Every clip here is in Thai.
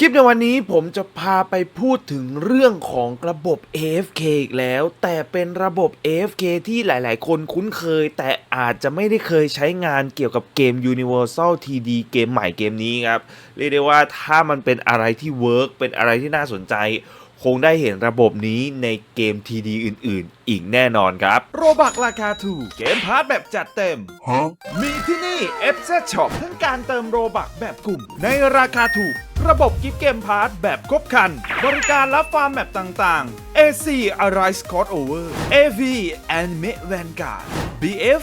คลิปในวันนี้ผมจะพาไปพูดถึงเรื่องของระบบ AFK อีกแล้ว แต่เป็นระบบ AFK ที่หลาย ๆ คนคุ้นเคย แต่อาจจะไม่ได้เคยใช้งานเกี่ยวกับเกม Universal TD เกมใหม่เกมนี้ครับ เรียกได้ว่าถ้ามันเป็นอะไรที่เวิร์กเป็นอะไรที่น่าสนใจคงได้เห็นระบบนี้ในเกม TD อื่น ๆ อีกแน่นอนครับ โรบักราคาถูก เกมพาร์ทแบบจัดเต็ม มีที่นี่ FZ Shop ทั้งการเติมโรบักแบบกลุ่ม ในราคาถูก ระบบกิฟต์เกมพาร์ทแบบครบครัน บริการรับฟาร์มแมปต่างๆ AC Arise Scott Over AV Anime Vanguard BF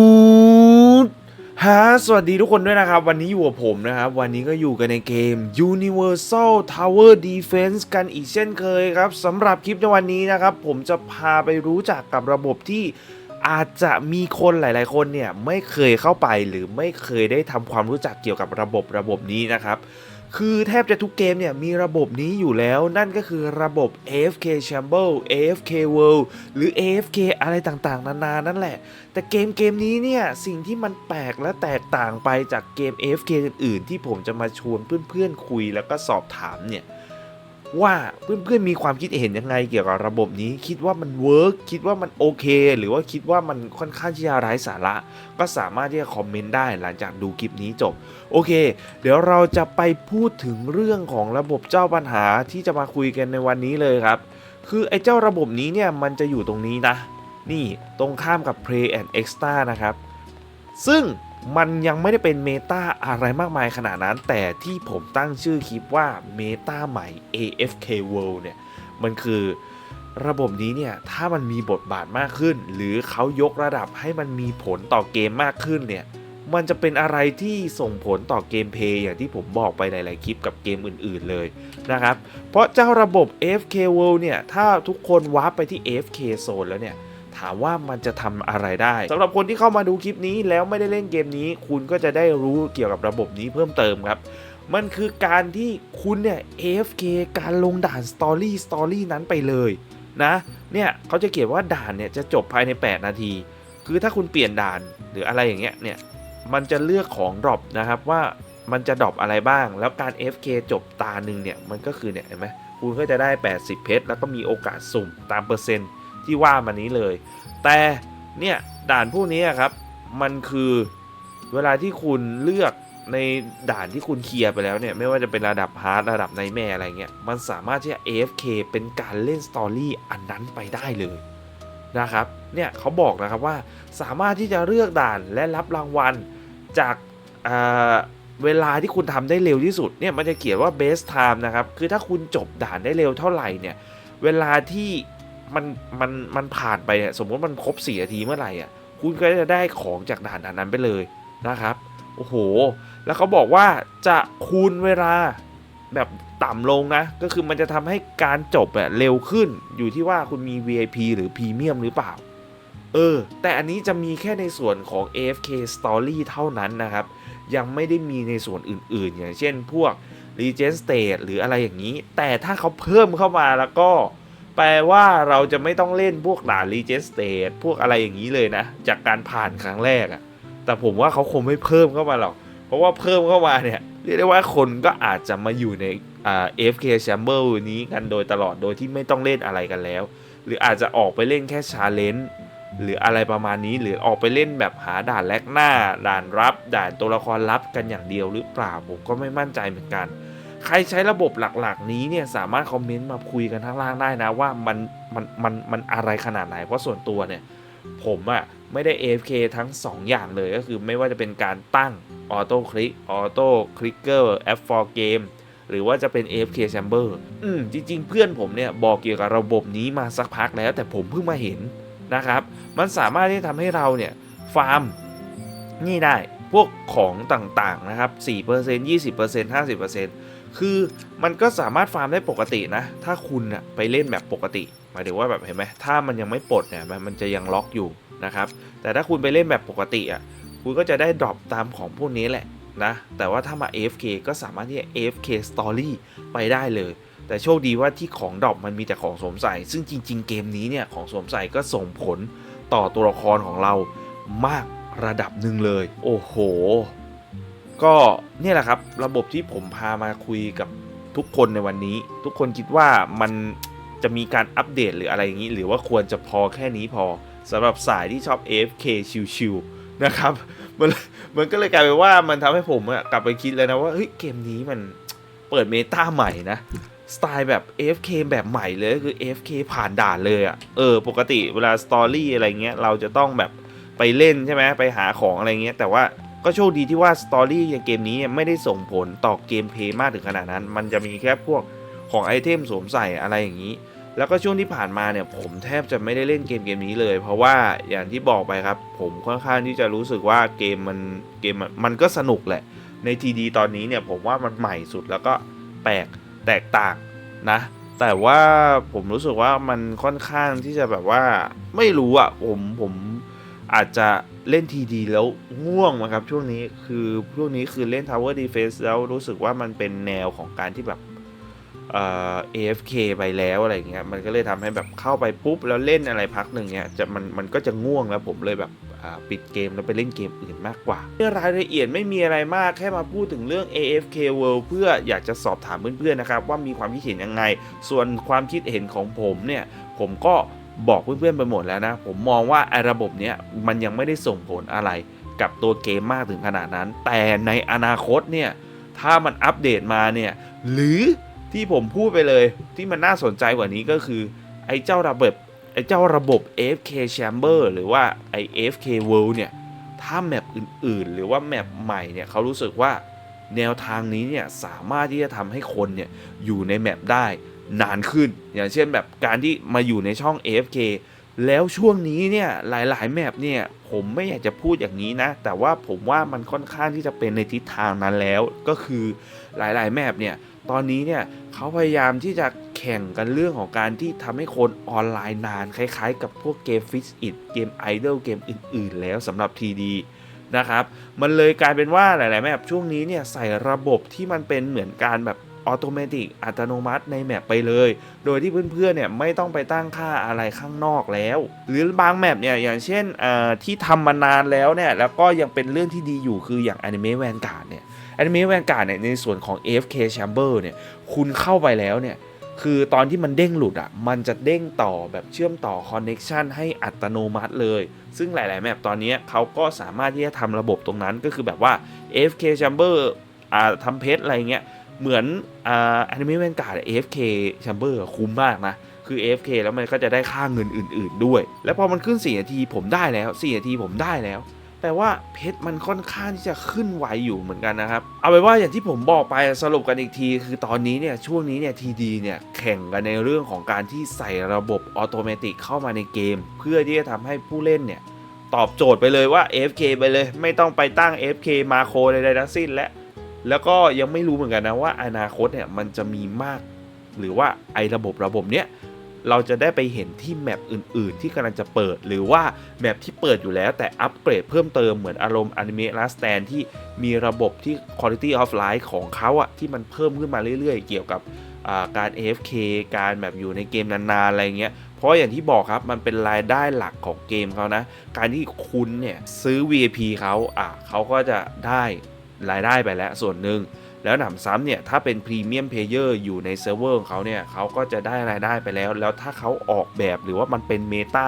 ฮะสวัสดีทุกคนด้วยนะครับ วันนี้อยู่กับผมนะครับ วันนี้ก็อยู่กันในเกม Universal Tower Defense กันอีกเช่นเคยครับสำหรับคลิปในวันนี้นะครับ ผมจะพาไปรู้จักกับระบบที่อาจจะมีคนหลาย ๆ คนเนี่ย ไม่เคยเข้าไปหรือไม่เคยได้ทำความรู้จักเกี่ยวกับระบบระบบนี้นะครับ คือแทบจะทุกเกมเนี่ยมีระบบนี้อยู่แล้วนั่นก็คือระบบ AFK Chamber AFK World หรือ AFK อะไรต่างๆ นานานั่นแหละ แต่เกมเกมนี้เนี่ย สิ่งที่มันแปลกและแตกต่างไปจากเกม AFK อื่นๆ ที่ผมจะมาชวนเพื่อนๆ คุยแล้วก็สอบถามเนี่ย ว่าเพื่อนๆมีความคิดเห็นยังไงเกี่ยวกับระบบนี้ คิดว่ามันเวิร์กคิดว่ามันโอเค หรือว่าคิดว่ามันค่อนข้างที่จะไร้สาระ ก็สามารถที่จะคอมเมนต์ได้หลังจากดูคลิปนี้จบ โอเค เดี๋ยวเราจะไปพูดถึงเรื่องของระบบเจ้าปัญหาที่จะมาคุยกันในวันนี้เลยครับ คือไอ้เจ้าระบบนี้เนี่ยมันจะอยู่ตรงนี้นะ นี่ตรงข้ามกับ Play and Extra นะครับ ซึ่ง มันยังไม่ได้เป็นเมตาอะไรมากมายขนาดนั้น แต่ที่ผมตั้งชื่อคลิปว่าเมตาใหม่ AFK World เนี่ย มันคือระบบนี้เนี่ย ถ้ามันมีบทบาทมากขึ้น หรือเขายกระดับให้มันมีผลต่อเกมมากขึ้นเนี่ย มันจะเป็นอะไรที่ส่งผลต่อเกมเพย์อย่างที่ผมบอกไปหลาย ๆ คลิปกับเกมอื่น ๆ เลยนะครับ เพราะเจ้าระบบ AFK World เนี่ย ถ้าทุกคนวาร์ปไปที่ AFK Zone แล้วเนี่ย ถามว่ามันจะทำอะไรได้สำหรับคนที่เข้ามาดูคลิปนี้แล้วไม่ได้เล่นเกมนี้ คุณก็จะได้รู้เกี่ยวกับระบบนี้เพิ่มเติมครับมันคือการที่คุณเนี่ย AFK การลงด่านสตอรี่สตอรี่นั้นไปเลยนะเนี่ยเขาจะเขียนว่าด่านเนี่ยจะจบภายใน 8 นาที คือถ้าคุณเปลี่ยนด่านหรืออะไรอย่างเงี้ยเนี่ยมันจะเลือกของดรอปนะครับว่ามันจะดรอปอะไรบ้าง แล้วการ FK จบตาหนึ่งเนี่ยมันก็คือเนี่ยเห็นไหมคุณก็จะได้ 80 เพชรแล้วก็มีโอกาสสุ่มตามเปอร์เซ็นต์ ที่ว่ามานี้เลย แต่เนี่ยด่านพวกนี้ครับ มันคือเวลาที่คุณเลือกในด่านที่คุณเคลียร์ไปแล้วเนี่ย ไม่ว่าจะเป็นระดับฮาร์ดระดับไนแม่อะไรเงี้ย มันสามารถที่จะ AFK เป็นการเล่นสตอรี่อันนั้นไปได้เลยนะครับ เนี่ยเขาบอกนะครับว่าสามารถที่จะเลือกด่านและรับรางวัลจากเเวลาที่คุณทำได้เร็วที่สุดเนี่ยมันจะเขียนว่า best time นะครับ คือถ้าคุณจบด่านได้เร็วเท่าไหร่เนี่ย เวลาที่ มันมันมันผ่านไปเนี่ยสมมติมันครบ4นาทีเมื่อไหร่อะคุณก็จะได้ของจากด่านด่านนั้นไปเลยนะครับโอ้โห แล้วเขาบอกว่าจะคูณเวลาแบบต่ำลงนะ ก็คือมันจะทำให้การจบอะเร็วขึ้นอยู่ที่ว่าคุณมี VIP หรือพรีเมียมหรือเปล่า เออ แต่อันนี้จะมีแค่ในส่วนของ AFK Story เท่านั้นนะครับ ยังไม่ได้มีในส่วนอื่นๆ อย่างเช่นพวก Legend State หรืออะไรอย่างนี้ แต่ถ้าเขาเพิ่มเข้ามาแล้วก็ แปลว่าเราจะไม่ต้องเล่นพวกด่าน Legend State พวกอะไรอย่างนี้เลยนะ จากการผ่านครั้งแรกอะแต่ผมว่าเขาคงไม่เพิ่มเข้ามาหรอก เพราะว่าเพิ่มเข้ามาเนี่ยเรียกได้ว่าคนก็อาจจะมาอยู่ในอ่า AFK Chamber นี้กันโดยตลอดโดยที่ไม่ต้องเล่นอะไรกันแล้ว หรืออาจจะออกไปเล่นแค่ชาเลนจ์หรืออะไรประมาณนี้หรือออกไปเล่นแบบหาด่านแลกหน้า ด่านรับ ด่านตัวละครลับกันอย่างเดียวหรือเปล่าผมก็ไม่มั่นใจเหมือนกัน ใครใช้ระบบหลักๆ นี้เนี่ยสามารถคอมเมนต์มาคุยกันข้างล่างได้นะว่ามันมันมันมันอะไรขนาดไหน เพราะส่วนตัวเนี่ยผมอะไม่ได้ AFK ทั้ง 2 อย่างเลยก็คือไม่ว่าจะเป็นการตั้งออโต้คลิกออโต้คลิกเกอร์แอป for game หรือว่าจะเป็น AFK chamber อืมจริง ๆ เพื่อนผมเนี่ยบอกเกี่ยวกับระบบนี้มาสักพักแล้ว แต่ผมเพิ่งมาเห็นนะครับ มันสามารถที่ทำให้เราเนี่ยฟาร์มนี่ได้พวกของต่างๆนะครับ 4% 20% 50% คือมันก็สามารถฟาร์มได้ปกตินะ ถ้าคุณอะไปเล่นแบบปกติหมายถึงว่าแบบเห็นไหมถ้ามันยังไม่ปลดเนี่ยมันจะยังล็อกอยู่นะครับ แต่ถ้าคุณไปเล่นแบบปกติอะคุณก็จะได้ดรอปตามของพวกนี้แหละนะแต่ว่าถ้ามา AFK ก็สามารถที่จะ AFK Story ไปได้เลย แต่โชคดีว่าที่ของดรอปมันมีแต่ของสวมใส่ ซึ่งจริง ๆ เกมนี้เนี่ยของสวมใส่ก็ส่งผลต่อตัวละครของเรามากระดับหนึ่งเลย โอ้โห ก็เนี่ยแหละครับระบบที่ผมพามาคุยกับทุกคนในวันนี้ ทุกคนคิดว่ามันจะมีการอัปเดตหรืออะไรอย่างนี้ หรือว่าควรจะพอแค่นี้พอสำหรับสายที่ชอบ AFK ชิวๆนะครับมันมันก็เลยกลายเป็นว่ามันทำให้ผมกลับไปคิดเลยนะว่าเฮ้ยเกมนี้มันเปิดเมตาใหม่นะสไตล์แบบ AFK แบบใหม่เลยคือ AFK ผ่านด่านเลยอะ่ะเออ ปกติเวลาสตอรี่อะไรเงี้ยเราจะต้องแบบไปเล่นใช่ไหมไปหาของอะไรเงี้ยแต่ว่า ก็โชคดีที่ว่าสตอรี่ในเกมนี้ไม่ได้ส่งผลต่อเกมเพลย์มากถึงขนาดนั้น มันจะมีแค่พวกของไอเทมสวมใส่อะไรอย่างนี้ แล้วก็ช่วงที่ผ่านมาเนี่ยผมแทบจะไม่ได้เล่นเกมเกมนี้เลย เพราะว่าอย่างที่บอกไปครับ ผมค่อนข้างที่จะรู้สึกว่าเกมมันเกมมันมันก็สนุกแหละ ในทีดีตอนนี้เนี่ยผมว่ามันใหม่สุดแล้วก็แปลกแตกต่างนะแต่ว่าผมรู้สึกว่ามันค่อนข้างที่จะแบบว่าไม่รู้อะผมผม อาจจะเล่นทีดีแล้วง่วงนะครับช่วงนี้คือช่วงนี้คือเล่น Tower Defense แล้วรู้สึกว่ามันเป็นแนวของการที่แบบเอ่อ AFK ไปแล้วอะไรเงี้ยมันก็เลยทำให้แบบเข้าไปปุ๊บแล้วเล่นอะไรพักหนึ่งเนี่ยจะมันมันก็จะง่วงแล้วผมเลยแบบปิดเกมแล้วไปเล่นเกมอื่นมากกว่าเรื่องรายละเอียดไม่มีอะไรมากแค่มาพูดถึงเรื่อง AFK World เพื่ออยากจะสอบถามเพื่อนๆนะครับว่ามีความคิดเห็นยังไง ส่วนความคิดเห็นของผมเนี่ยผมก็ บอกเพื่อนๆไปหมดแล้วนะ ผมมองว่าไอ้ระบบเนี้ยมันยังไม่ได้ส่งผลอะไรกับตัวเกมมากถึงขนาดนั้น แต่ในอนาคตเนี่ย ถ้ามันอัปเดตมาเนี่ย หรือที่ผมพูดไปเลยที่มันน่าสนใจกว่านี้ก็คือ ไอ้เจ้าระบบไอ้เจ้าระบบ AFK Chamber หรือว่าไอ้ AFK World เนี่ย ถ้าแมปอื่นๆ หรือว่าแมปใหม่เนี่ยเขารู้สึกว่าแนวทางนี้เนี่ยสามารถที่จะทำให้คนเนี่ยอยู่ในแมปได้ นานขึ้น อย่างเช่นแบบการที่มาอยู่ในช่อง AFK แล้วช่วงนี้เนี่ยหลายๆแมปเนี่ยผมไม่อยากจะพูดอย่างนี้นะ แต่ว่าผมว่ามันค่อนข้างที่จะเป็นในทิศทางนั้นแล้ว ก็คือหลายๆแมปเนี่ยตอนนี้เนี่ยเขาพยายามที่จะแข่งกันเรื่องของการที่ทำให้คนออนไลน์นาน คล้ายๆ กับพวกเกมฟิชอิดเกมไอดอลเกมอื่น ๆ แล้วสำหรับ TD นะครับ มันเลยกลายเป็นว่าหลาย ๆ แมปช่วงนี้เนี่ยใส่ระบบที่มันเป็นเหมือนการแบบ ออโตเมติกอัตโนมัติในแมปไปเลย โดยที่เพื่อนๆเนี่ยไม่ต้องไปตั้งค่าอะไรข้างนอกแล้ว หรือบางแมปเนี่ยอย่างเช่นที่ทำมานานแล้วเนี่ยแล้วก็ยังเป็นเรื่องที่ดีอยู่คืออย่าง Anime Vanguard เนี่ย Anime Vanguard เนี่ยในส่วนของ AFK Chamber เนี่ยคุณเข้าไปแล้วเนี่ยคือตอนที่มันเด้งหลุดอะ มันจะเด้งต่อแบบเชื่อมต่อคอนเน็ชันให้อัตโนมัติเลย ซึ่งหลาย ๆ แมปตอนนี้เขาก็สามารถที่จะทำระบบตรงนั้นก็คือแบบว่า AFK Chamber อ่าทำเพชรอะไรเงี้ย เหมือนอ่า Anime Vanguard AFK Chamber อะคุ้มมากนะคือ AFK แล้วมันก็จะได้ค่าเงินอื่น ๆ ด้วย แล้วพอมันขึ้น 4 นาทีผมได้แล้ว 4 นาทีผมได้แล้วแปลว่าเพชรมันค่อนข้างที่จะขึ้นไวอยู่เหมือนกันนะครับ เอาไปว่าอย่างที่ผมบอกไปสรุปกันอีกที คือตอนนี้เนี่ยช่วงนี้เนี่ยทีดีเนี่ยแข่งกันในเรื่องของการที่ใส่ระบบออโตเมติกเข้ามาในเกม เพื่อที่จะทำให้ผู้เล่นเนี่ยตอบโจทย์ไปเลยว่า AFK ไปเลย ไม่ต้องไปตั้ง AFK มาโคใดๆทั้งสิ้นและ แล้วก็ยังไม่รู้เหมือนกันนะว่าอนาคตเนี่ยมันจะมีมาก หรือว่าไอ้ระบบระบบเนี้ยเราจะได้ไปเห็นที่แมปอื่น ๆ ที่กำลังจะเปิด หรือว่าแมปที่เปิดอยู่แล้วแต่อัปเกรดเพิ่มเติมเหมือนอารมณ์อนิเมะลาสแตนที่มีระบบที่ Quality of Life ของเขาอะที่มันเพิ่มขึ้นมาเรื่อย ๆ เกี่ยวกับการ AFK การแบบอยู่ในเกมนาน ๆ อะไรเงี้ย เพราะอย่างที่บอกครับมันเป็นรายได้หลักของเกมเขานะ การที่คุณเนี่ยซื้อ VIP เขาอะเขาก็จะได้ รายได้ไปแล้วส่วนหนึ่ง แล้วหนำซ้ำเนี่ยถ้าเป็นพรีเมียมเพลเยอร์อยู่ในเซิร์ฟเวอร์ของเขาเนี่ยเขาก็จะได้รายได้ไปแล้ว แล้วถ้าเขาออกแบบหรือว่ามันเป็นเมตา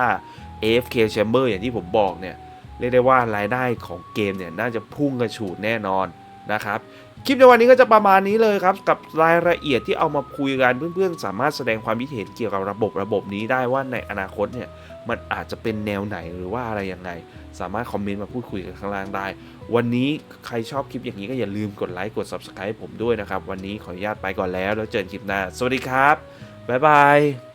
AFK Chamber อย่างที่ผมบอกเนี่ยเรียกได้ว่ารายได้ของเกมเนี่ยน่าจะพุ่งกระฉูดแน่นอนนะครับ คลิปในวันนี้ก็จะประมาณนี้เลยครับ กับรายละเอียดที่เอามาคุยกันเพื่อนๆ สามารถแสดงความคิดเห็นเกี่ยวกับระบบระบบนี้ได้ว่าในอนาคตเนี่ยมันอาจจะเป็นแนวไหนหรือว่าอะไรยังไง สามารถคอมเมนต์มาพูดคุยกันข้างล่างได้ วันนี้ใครชอบคลิปอย่างนี้ก็อย่าลืมกดไลค์กด Subscribe ผมด้วยนะครับ วันนี้ขออนุญาตไปก่อนแล้วแล้วเจอกันคลิปหน้า สวัสดีครับบ๊ายบาย